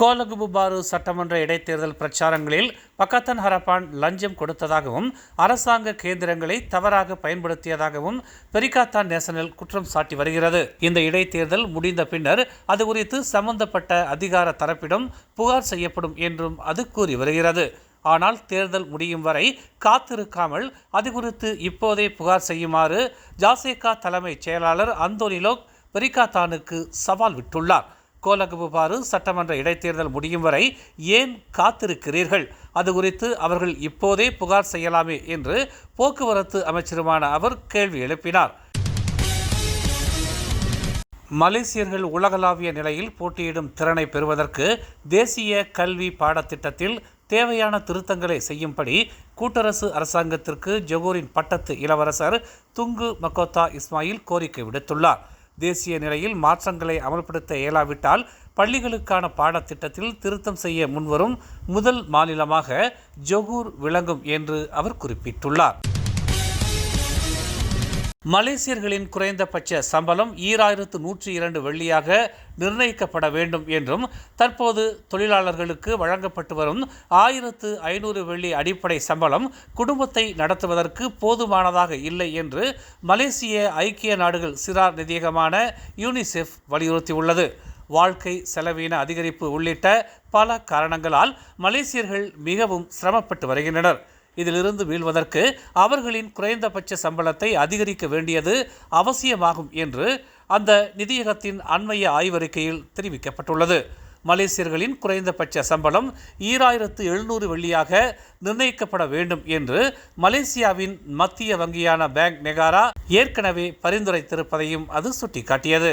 கோலகுபுபாரு சட்டமன்ற இடைத்தேர்தல் பிரச்சாரங்களில் பக்கத்தன் ஹரப்பான் லஞ்சம் கொடுத்ததாகவும் அரசாங்க கேந்திரங்களை தவறாக பயன்படுத்தியதாகவும் பெரிகாத்தான் நேஷனல் குற்றம் சாட்டி வருகிறது. இந்த இடைத்தேர்தல் முடிந்த பின்னர் அது குறித்து சம்பந்தப்பட்ட அதிகார தரப்பிடம் புகார் செய்யப்படும் என்றும் அது கூறி வருகிறது. ஆனால் தேர்தல் முடியும் வரை காத்திருக்காமல் அது குறித்து இப்போதே புகார் செய்யுமாறு ஜாசேகா தலைமைச் செயலாளர் அந்தோனிலோக் பெரிகாத்தானுக்கு சவால் விட்டுள்ளார். கோலகுபுபாரு சட்டமன்ற இடைத்தேர்தல் முடியும் வரை ஏன் காத்திருக்கிறீர்கள்? அது குறித்து அவர்கள் இப்போதே புகார் செய்யலாமே என்று போக்குவரத்து அமைச்சருமான அவர் கேள்வி எழுப்பினார். மலேசியர்கள் உலகளாவிய நிலையில் போட்டியிடும் திறனை பெறுவதற்கு தேசிய கல்வி பாடத்திட்டத்தில் தேவையான திருத்தங்களை செய்யும்படி கூட்டரசு அரசாங்கத்திற்கு ஜொகூரின் பட்டத்து இளவரசர் துங்கு மக்கோத்தா இஸ்மாயில் கோரிக்கை விடுத்துள்ளார். தேசிய நிலையில் மாற்றங்களை அமல்படுத்த இயலாவிட்டால் பள்ளிகளுக்கான பாடத்திட்டத்தில் திருத்தம் செய்ய முன்வரும் முதல் மாநிலமாக ஜொகூர் விளங்கும் என்று அவர் குறிப்பிட்டுள்ளார். மலேசியர்களின் குறைந்தபட்ச சம்பளம் ஈராயிரத்து நூற்றி இரண்டு வெள்ளியாக நிர்ணயிக்கப்பட வேண்டும் என்றும் தற்போது தொழிலாளர்களுக்கு வழங்கப்பட்டு வரும் ஆயிரத்து ஐநூறு வெள்ளி அடிப்படை சம்பளம் குடும்பத்தை நடத்துவதற்கு போதுமானதாக இல்லை என்று மலேசிய ஐக்கிய நாடுகள் சிறார் நிதியகமான யூனிசெஃப் வலியுறுத்தியுள்ளது. வாழ்க்கை செலவின அதிகரிப்பு உள்ளிட்ட பல காரணங்களால் மலேசியர்கள் மிகவும் சிரமப்பட்டு வருகின்றனர். இதிலிருந்து மீள்வதற்கு அவர்களின் குறைந்தபட்ச சம்பளத்தை அதிகரிக்க வேண்டியது அவசியமாகும் என்று அந்த நிதியகத்தின் அண்மைய ஆய்வறிக்கையில் தெரிவிக்கப்பட்டுள்ளது. மலேசியர்களின் குறைந்தபட்ச சம்பளம் ஈராயிரத்து எழுநூறு வெள்ளியாக நிர்ணயிக்கப்பட வேண்டும் என்று மலேசியாவின் மத்திய வங்கியான பேங்க் நெகாரா ஏற்கனவே பரிந்துரைத்திருப்பதையும் அது சுட்டிக்காட்டியது.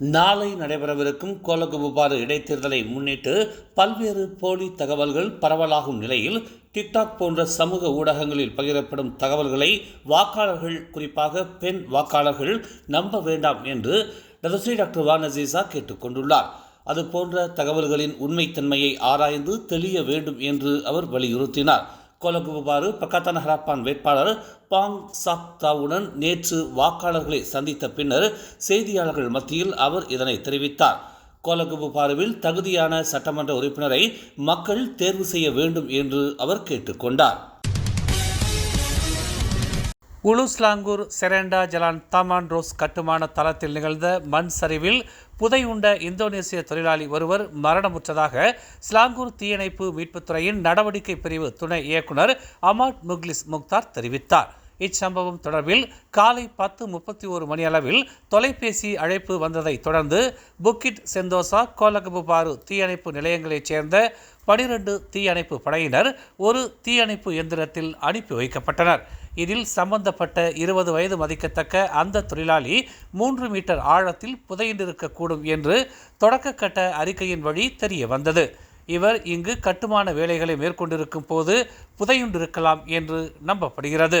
நாளை நடைபெறவிருக்கும் கோலகுபுபாறு இடைத்தேர்தலை முன்னிட்டு பல்வேறு போலி தகவல்கள் பரவலாகும் நிலையில் டிக்டாக் போன்ற சமூக ஊடகங்களில் பகிரப்படும் தகவல்களை வாக்காளர்கள் குறிப்பாக பெண் வாக்காளர்கள் நம்ப வேண்டாம் என்று டதஸ்ரீ டாக்டர் வானசீசா கேட்டுக்கொண்டுள்ளார் அது போன்ற தகவல்களின் உண்மைத்தன்மையை ஆராய்ந்து தெளிய வேண்டும் என்று அவர் வலியுறுத்தினார். கோலகுபாறு பக்கத்தான ஹராப்பான் வேட்பாளர் பாங் சாக்தாவுடன் நேற்று வாக்காளர்களை சந்தித்த பின்னர் செய்தியாளர்கள் மத்தியில் அவர் இதனை தெரிவித்தார். கோலகுபாருவில் தகுதியான சட்டமன்ற உறுப்பினரை மக்கள் தேர்வு செய்ய வேண்டும் என்று அவர் கேட்டுக்கொண்டார் Ulu Selangor Serendah Jalan Taman Rose கட்டுமான தளத்தில் நிகழ்ந்த மண் சரிவில் புதையுண்ட இந்தோனேசிய தொழிலாளி ஒருவர் மரணமுற்றதாக ஸ்லாங்கூர் தீயணைப்பு மீட்புத்துறையின் நடவடிக்கை பிரிவு துணை இயக்குனர் அமாட் முக்லிஸ் முக்தார் தெரிவித்தார். இச்சம்பவம் தொடர்பில் காலை பத்து முப்பத்தி ஒரு மணி அளவில் தொலைபேசி அழைப்பு வந்ததை தொடர்ந்து புக்கிட் செந்தோசா கோலகபுபாரு தீயணைப்பு நிலையங்களைச் சேர்ந்த பனிரெண்டு தீயணைப்பு படையினர் ஒரு தீயணைப்பு எந்திரத்தில் அனுப்பி வைக்கப்பட்டனர். இதில் சம்பந்தப்பட்ட இருபது வயது மதிக்கத்தக்க அந்த தொழிலாளி மூன்று மீட்டர் ஆழத்தில் புதையின்றிருக்கக்கூடும் என்று தொடக்கக்கட்ட அறிக்கையின் வழி தெரிய வந்தது. இவர் இங்கு கட்டுமான வேலைகளை மேற்கொண்டிருக்கும் போது புதையுண்டிருக்கலாம் என்று நம்பப்படுகிறது.